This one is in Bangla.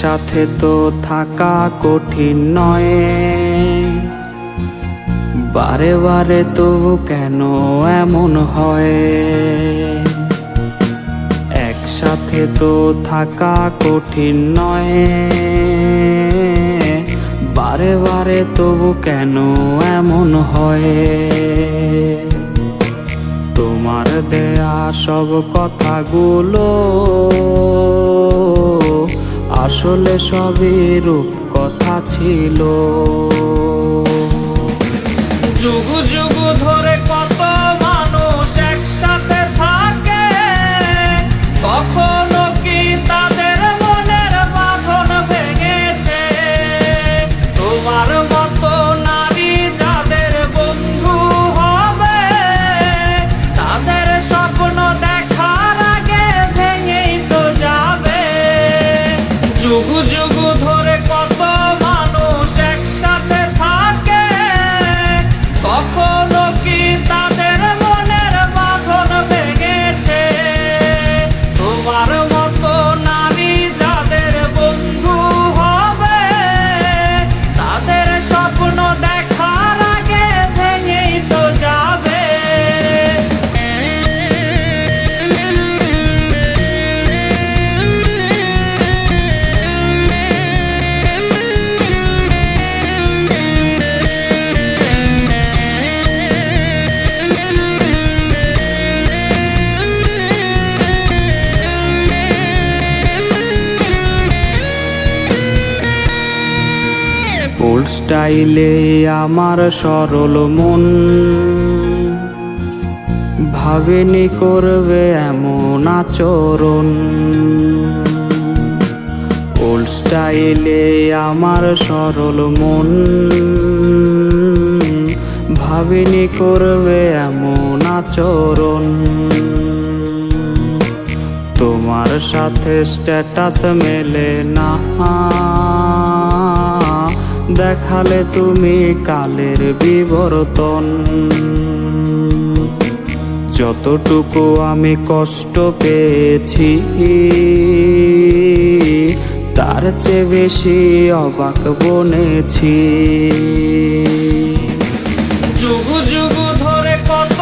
একসাথে তো থাকা কঠিন নয়। বারে বারে তবু কেন এমন হয়? একসাথে তো থাকা কঠিন নয়। বারে বারে তবু কেন এমন হয়? তোমার দেয়া সব কথাগুলো আসলে সবই রূপ কথা ছিল। যুগ যুগ ধরে কত মানুষ একসাথে থাকে, কখনো কি তাদের মনের বাঁধন ভেঙেছে? তোমার ওল্ড স্টাইলে আমার সরল মন। ভাবেনি করবে এমন আচরণ। ওল্ড স্টাইলে আমার সরল মন। ভাবিনি করবে এমন আচরণ। তোমার সাথে স্ট্যাটাস মেলে না। দেখালে তুমি কালের বিবর্তন। যতটুকু আমি কষ্ট পেয়েছি, তার চেয়ে বেশি অবাক বনেছি। যুগ যুগ ধরে কত